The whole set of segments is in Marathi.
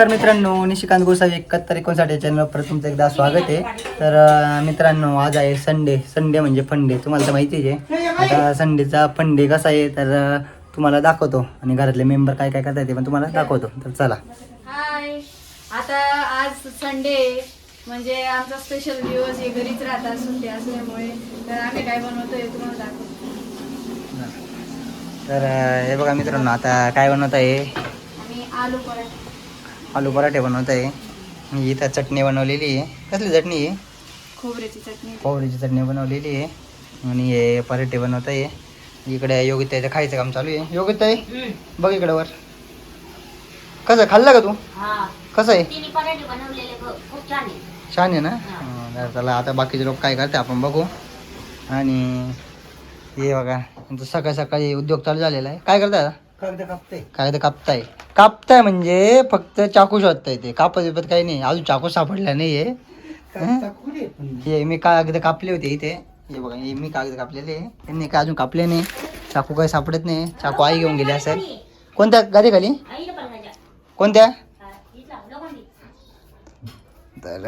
तर मित्रांनो निशिकांत गोसावी एकाहत्तर एकोणसाठ या चॅनलवर परत तुमचं एकदा स्वागत आहे. तर मित्रांनो आज आहे संडे संडे म्हणजे फंडे तुम्हाला तर माहितीच आहे. आता संडेचा फंडे कसा आहे तर तुम्हाला दाखवतो. आणि घरातले मेंबर काय काय करतात ते पण तुम्हाला दाखवतो. तर चला. हाय आता आज संडे म्हणजे आमचा स्पेशल दिवस हे घरीच राहतात सुट्टी असल्यामुळे. तर आम्ही काय बनवतोय तुम्हाला दाखवतो. तर हे बघा मित्रांनो आता काय बनवत आहे आलू पराठा. आलू पराठे बनवत आहे. इथं चटणी बनवलेली आहे. कसली चटणी आहे? खोबऱ्याची चटणी. खोबऱ्याची चटणी बनवलेली आहे. आणि हे पराठे बनवत आहे. इकडे योगिताचं खायचं काम चालू आहे. योगिता आहे बघ इकडे वर. कसं खाल्लं का तू? कसं आहे? छान आहे. ना? हं, तर चला आता बाकीचे लोक काय करते आपण बघू. आणि हे बघा सकाळी सकाळी उद्योग चालू झालेला आहे. काय कागद कापताय. कापताय. म्हणजे फक्त चाकू शोधताय ते. कापत बिपत काही नाही. अजून चाकू सापडला नाहीये. हं? हे मी कागद कापले होते इथे. हे बघा हे मी कागद कापलेले. त्यांनी काय अजून कापले नाही. चाकू काही सापडत नाही. चाकू आई घेऊन गेली असेल. कोणत्या? गाडी खाली? कोणत्या. तर?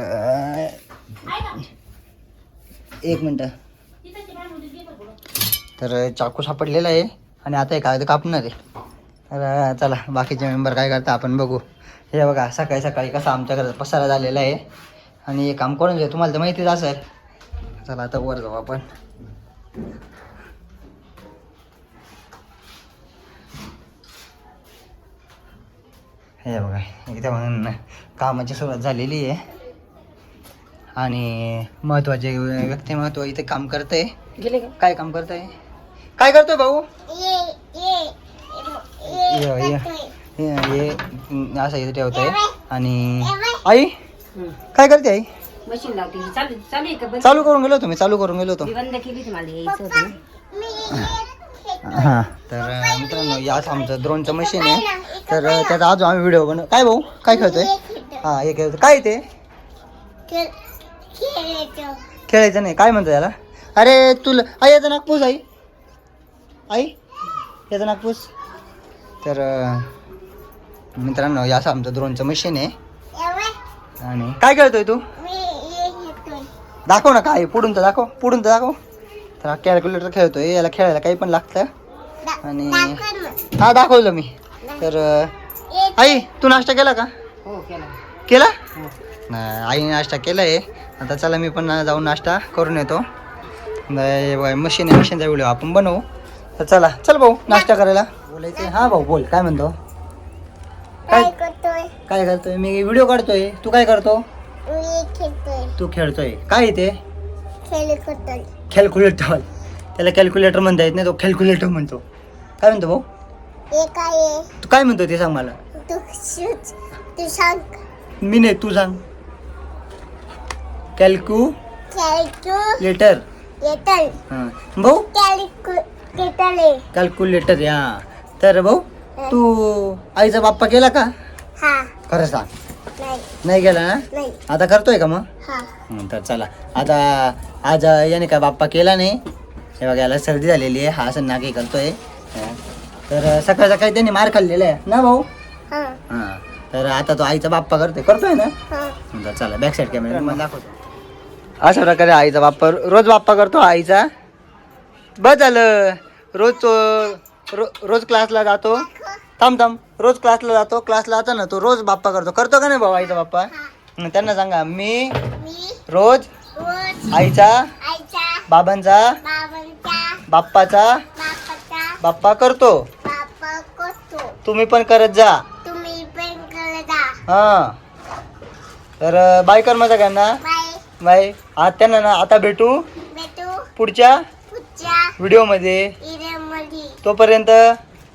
एक मिनटं. तर चाकू सापडलेला आहे. आणि आता हे कागद कापणार आहे. तर चला बाकीचे मेंबर काय करता आपण बघू. हे बघा सकाळी सकाळी कसा आमच्या घरात पसारा झालेला आहे. आणि हे काम करून घ्या तुम्हाला तर माहितीच असेल. चला आता वर जाऊ आपण. हे बघा इथे म्हणून कामाची सुरुवात झालेली आहे. आणि महत्त्वाचे व्यक्तिमत्व इथे काम करते काय काम करताय? काय करतोय भाऊ. हे हे, असं इथे ठेवतोय. आणि आई काय करते आई? मशीन लावते ही. चालू चालू आहे का बंद? चालू करून गेलो होतो मी चालू करून गेलो होतो. मी बंद केली तुम्हाला यायचं होतं. ना. हा तर मित्रांनो याच आमचं ड्रोनचं मशीन आहे. तर त्याचा अजून आम्ही व्हिडिओ बनव काय भाऊ? काय खेळतोय? हा हे खेळतोय. काय ते? खेळायचं. नाही. काय म्हणतो याला? अरे तुला आई याचा नागपूस आई. आई याचा नागपूस तर मित्रांनो याच आमचं ड्रोनचं मशीन आहे. आणि काय खेळतोय तू? दाखव ना काय पुढून तर दाखव पुढून तर दाखव. तर हा कॅल्क्युलेटर खेळतोय याला खेळायला काही पण लागतं. आणि हा दाखवलं मी. तर आई तू नाश्ता केला का? हो केला. केला? नाही आईने नाश्ता केला आहे आता चला मी पण जाऊन नाश्ता करून येतो. मशीन आहे मशीनचा व्हिडिओ आपण बनवू. तर चला चल भाऊ नाश्ता करायला. बोलायचं हा भाऊ बोल. काय म्हणतो? काय काय करतोय? मी व्हिडिओ काढतोय. तू काय करतो? तू खेळतोय. काय ते कॅल्क्युलेटर त्याला कॅल्क्युलेटर म्हणता येत नाही तो कॅल्क्युलेटर म्हणतो. काय म्हणतो भाऊ? तू काय म्हणतो ते सांग मला. मी नाही तू सांग. कॅल्क्युलेटर हां. भाऊ? कॅल्क्युलेटर या. तर भाऊ तू आईचा बाप्पा केला का? खरं सांग. नाही. गेला ना? आता करतोय का मग? हं, तर चला. आता आज याने काय बाप्पा केला नाही. हे बघा याला सर्दी झालेली आहे. हा असं नाके करतोय. हं. तर सकाळ सकाळी त्यांनी मार खाल्लेला आहे. ना भाऊ? हां. तर आता तो आईचा बाप्पा करतोय. करतोय ना? हं, तर चला बॅक साईड कॅमेरा मला दाखवतो. अशा प्रकारे आईचा बाप्पा रोज बाप्पा करतो आईचा. बस झालं रोज तो रो, रोज क्लासला जातो. थांब थांब. रोज क्लासला जातो. क्लासला जातो ना तो रोज बाप्पा करतो. करतो का नाही भाऊ आईचा बाप्पा? त्यांना सांगा मी रोज आईचा बाबांचा बाप्पाचा बाप्पा करतो. तुम्ही पण करत जा. हा. तर बाय कर माझा सगळ्यांना बाय त्यांना ना आता भेटू पुढच्या व्हिडिओमध्ये तोपर्यंत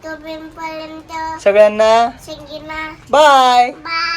तोपर्यंत सगळ्यांना संगीना बाय बाय